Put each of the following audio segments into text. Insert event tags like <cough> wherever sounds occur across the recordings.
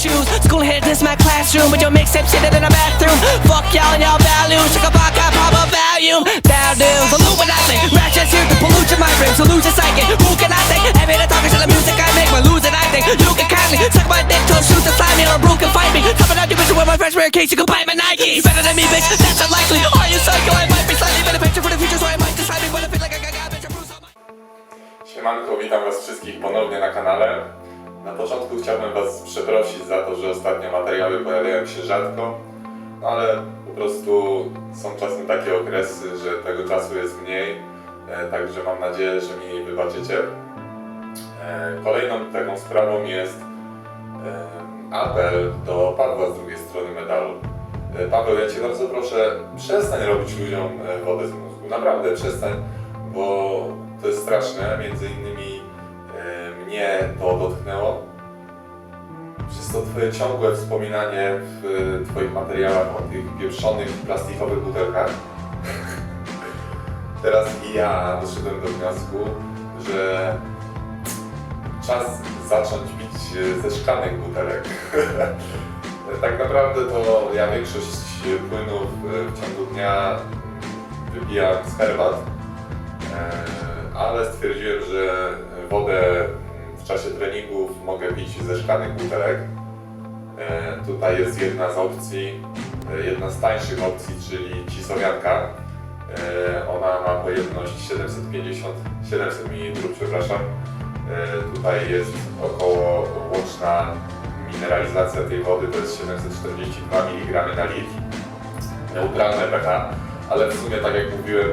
choose. School hit this my classroom, but your mixtape sitting in the bathroom. Fuck y'all and y'all values. Check a vodka, pop a volume. Down deals, Illuminati. Ratchets here to pollute your mind so lose your psychic. Who can I think? Heavy the talking to the music I make, but losing I think. You can kindly suck my dick till shoot slime me or Brew can fight me. Coming out your bitch with my fresh rare case, you can buy my Nike. Better than me, bitch. That's unlikely. Are you psycho? I might be slightly better picture for the future, so I might decide me, but I feel like I got Siemanko, witam was wszystkich ponownie na kanale. Na początku chciałbym was przeprosić za to, że ostatnio materiały pojawiają się rzadko, no ale po prostu są czasem takie okresy, że tego czasu jest mniej, e, także mam nadzieję, że mi wybaczycie. E, Kolejną taką sprawą jest e, apel do Pawła z drugiej strony medalu. Paweł, ja Cię bardzo proszę, przestań robić ludziom wodę z mózgu. Naprawdę przestań, bo to jest straszne. Między innymi mnie to dotknęło. Przez to Twoje ciągłe wspominanie w Twoich materiałach o tych pieprzonych plastikowych butelkach. <laughs> Teraz i ja doszedłem do wniosku, że czas zacząć pić ze szklanych butelek. <laughs> tak naprawdę to ja większość płynów w ciągu dnia wypijam z herbat, E, ale stwierdziłem, że wodę czasie treningów mogę pić ze szklanych butelek. E, Tutaj jest jedna z opcji, e, jedna z tańszych opcji, czyli cisowianka. E, Ona ma pojemność 750, 700 ml, przepraszam. Tutaj jest około łączna mineralizacja tej wody to jest 742 mg na litr. Neutralne pH, ale w sumie tak jak mówiłem,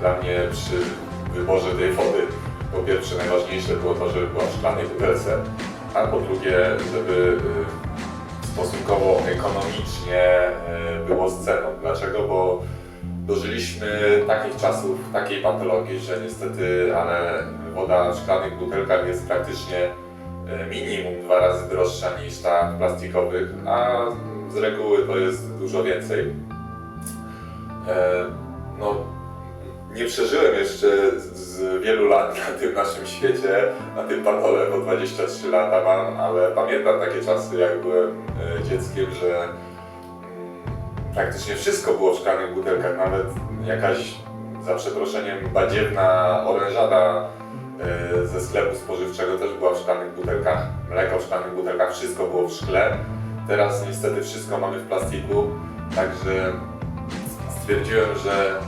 dla mnie przy wyborze tej wody po pierwsze najważniejsze było to, żeby była w szklanej butelce, a po drugie, żeby y, stosunkowo ekonomicznie y, było z ceną. Dlaczego? Bo dożyliśmy takich czasów, takiej patologii, że niestety, ale woda w szklanych butelkach jest praktycznie e, minimum dwa razy droższa niż ta w plastikowych, a z reguły to jest dużo więcej. E, No, nie przeżyłem jeszcze z- wielu lat na tym naszym świecie, na tym panole, bo 23 lata mam, ale pamiętam takie czasy, jak byłem e, dzieckiem, że mm, praktycznie wszystko było w szklanych butelkach, nawet jakaś, za przeproszeniem, badziewna orężada e, ze sklepu spożywczego też była w szklanych butelkach, mleko w szklanych butelkach, wszystko było w szkle. Teraz niestety wszystko mamy w plastiku, także stwierdziłem, że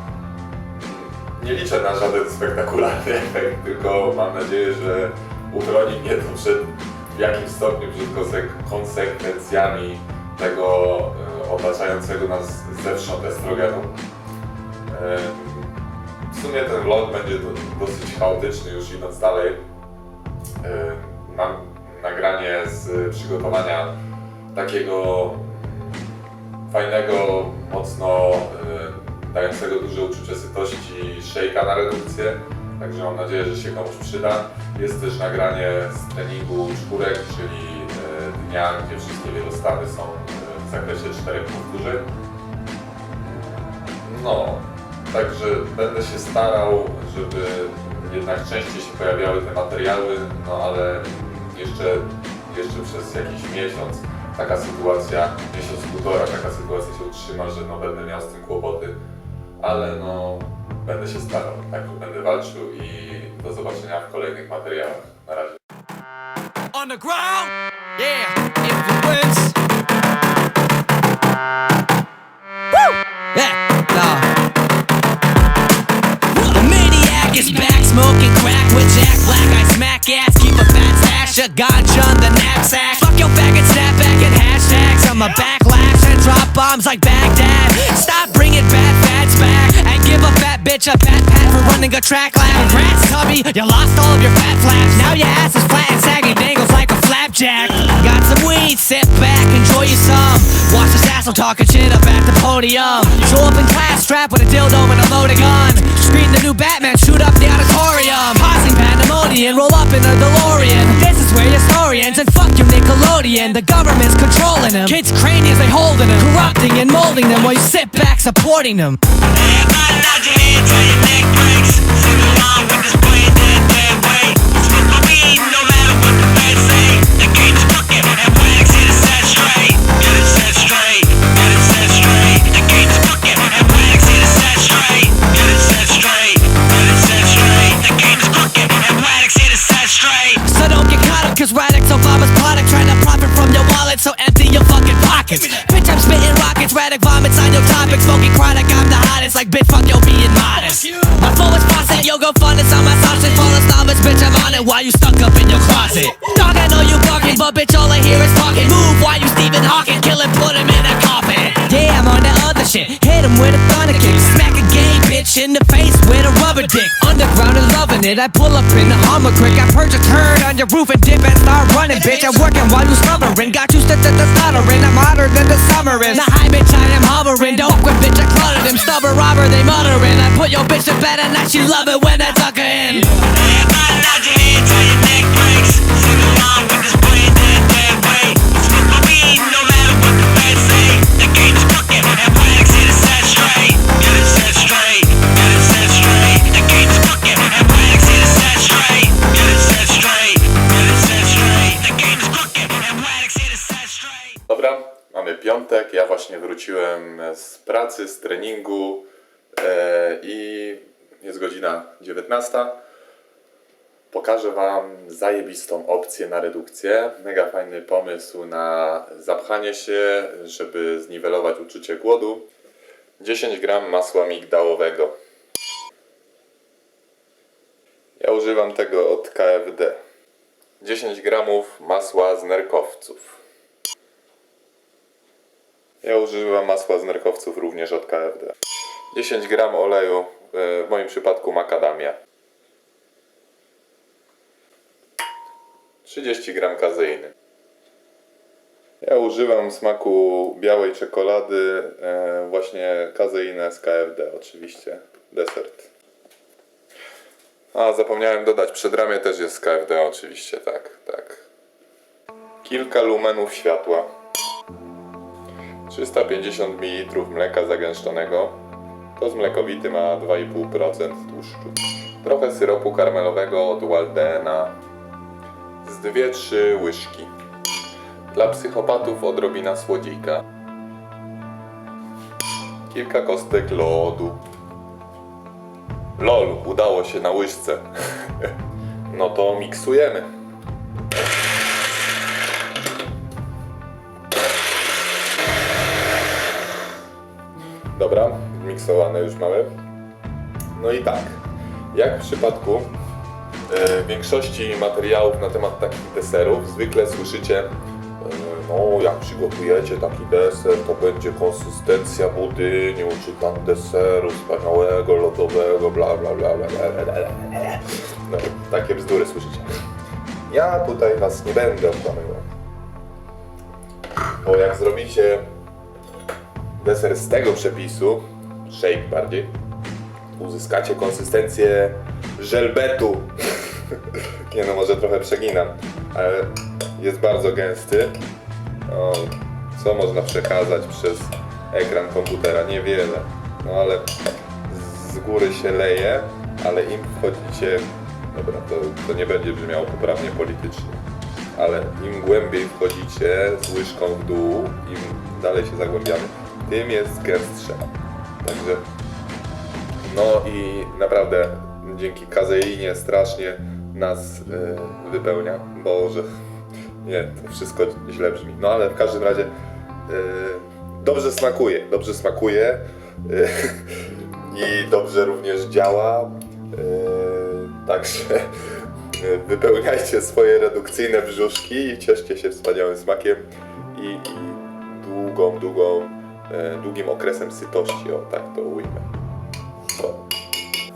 nie liczę na żaden spektakularny efekt, tylko mam nadzieję, że uchroni mnie to przed w jakimś stopniu przed konsek- konsekwencjami tego e, otaczającego nas zewsząd estrogenu. E, w sumie ten vlog będzie do, dosyć chaotyczny już idąc dalej. E, mam nagranie z przygotowania takiego fajnego, mocno dającego duże uczucie sytości szejka na redukcję. Także mam nadzieję, że się komuś przyda. Jest też nagranie z treningu czwórek, czyli y, dnia, gdzie wszystkie wielostawy są y, w zakresie czterech powtórzeń. No, także będę się starał, żeby jednak częściej się pojawiały te materiały, no ale jeszcze, jeszcze przez jakiś miesiąc taka sytuacja, miesiąc, półtora, taka sytuacja się utrzyma, że no będę miał z tym kłopoty, ale no będę się starał, także będę walczył i do zobaczenia w kolejnych materiałach. Na razie. On the ground, yeah, influence. Woo! Yeah, nah. The maniac is back, smoking crack with Jack Black. I smack ass, keep a fat stash of ganja on the knapsack. Fuck your faggot, snap back and hashtags. I'm a backlash and drop bombs like Baghdad. A fat fat pat for running a track lab. Congrats, Tubby, you lost all of your fat flaps. Now your ass is flat and saggy, dangles like a flapjack. Got some weed, sit back, enjoy you some. Watch this asshole talking shit up at the podium. Show up in class, strapped with a dildo and a loaded gun. Screen the new Batman, shoot up the auditorium. Causing pandemonium, roll up and fuck you Nickelodeon. The government's controlling them. Kids' craniums they holding them, corrupting and molding them while you sit back supporting them. Fun, it's on my sausage full of snobbish, bitch, I'm on it while you stuck up in your closet. Dog, I know you barking, but bitch, all I hear is talking. Move while you Stephen Hawking, kill him, put him in a coffin. Yeah, I'm on that other shit, hit him with a thunder kick. Smack a gay bitch in the face with a rubber dick. Underground and loving it, I pull up in the Hummer quick. I perch a turd on your roof and dip and start running, bitch. I'm working while you stubborn, got you st- st- st- stuttering. I'm hotter than the summer is. Nah, hi, bitch, I am hovering. Don't with bitch, I cluttered him. Stubborn robber, they muttering. I put your bitch to bed and now she love it when I tuck her in. Dobra, mamy piątek. Ja właśnie wróciłem z pracy, z treningu e, i jest godzina 19. Pokażę Wam zajebistą opcję na redukcję. Mega fajny pomysł na zapchanie się, żeby zniwelować uczucie głodu. 10 gram masła migdałowego. Ja używam tego od KFD. 10 gramów masła z nerkowców. Ja używam masła z nerkowców również od KFD. 10 gram oleju, e, w moim przypadku makadamia. 30 gram kazeiny. Ja używam smaku białej czekolady, e, właśnie kazeinę z KFD oczywiście, desert. A, zapomniałem dodać, przedramię też jest KFD oczywiście, tak, tak. Kilka lumenów światła. 350 ml mleka zagęszczonego. To z mlekowity ma 2,5% tłuszczu. Trochę syropu karmelowego od Waldena. Z 2-3 łyżki. Dla psychopatów odrobina słodzika. Kilka kostek lodu. Lol, udało się na łyżce. <laughs> no to miksujemy. Dobra, miksowane już mamy. No i tak, jak w przypadku e, większości materiałów na temat takich deserów, zwykle słyszycie, no jak przygotujecie taki deser, to będzie konsystencja budyniu, czy tam deseru wspaniałego, lodowego, bla bla bla bla bla bla. No, takie bzdury słyszycie. Ja tutaj was nie będę okłamywał. Bo jak zrobicie deser z tego przepisu, shake bardziej, uzyskacie konsystencję żelbetu. <laughs> Nie no, może trochę przeginam, ale jest bardzo gęsty. O, co można przekazać przez ekran komputera? Niewiele. No ale z góry się leje, ale im wchodzicie... Dobra, to, to nie będzie brzmiało poprawnie politycznie. Ale im głębiej wchodzicie z łyżką w dół, im dalej się zagłębiamy, tym jest gęstsze. Także no i naprawdę dzięki kazeinie strasznie nas e, wypełnia. Boże, nie, to wszystko źle brzmi. No ale w każdym razie e, dobrze smakuje, dobrze smakuje e, <laughs> i dobrze również działa. E, także e, wypełniajcie swoje redukcyjne brzuszki i cieszcie się wspaniałym smakiem i, i długą, długą, e, długim okresem sytości, o tak to ujmę.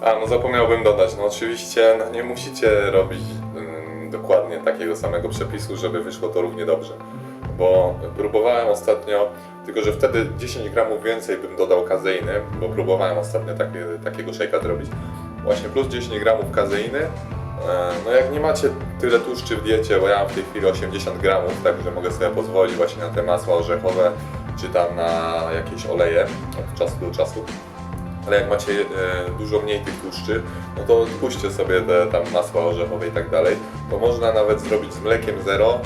A, no zapomniałbym dodać, no oczywiście no, nie musicie robić dokładnie takiego samego przepisu, żeby wyszło to równie dobrze. Bo próbowałem ostatnio, tylko że wtedy 10 gramów więcej bym dodał kazeiny, bo próbowałem ostatnio takie, takiego shake'a zrobić. Właśnie plus 10 gramów kazeiny. E, No jak nie macie tyle tłuszczy w diecie, bo ja mam w tej chwili 80 gramów, także mogę sobie pozwolić właśnie na te masła orzechowe, czy tam na jakieś oleje od czasu do czasu ale jak macie e, dużo mniej tych tłuszczy, no to odpuśćcie sobie te tam masła orzechowe i tak dalej. To można nawet zrobić z mlekiem zero,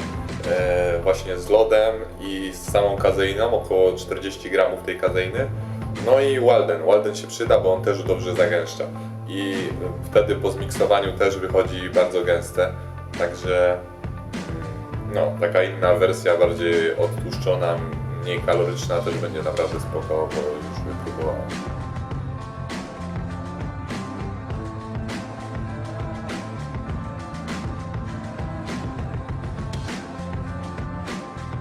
e, właśnie z lodem i z samą kazeiną, około 40 gramów tej kazeiny. No i Walden. Walden się przyda, bo on też dobrze zagęszcza. I wtedy po zmiksowaniu też wychodzi bardzo gęste. Także no, taka inna wersja, bardziej odtłuszczona, mniej kaloryczna też będzie naprawdę spoko, bo już wypróbowałem.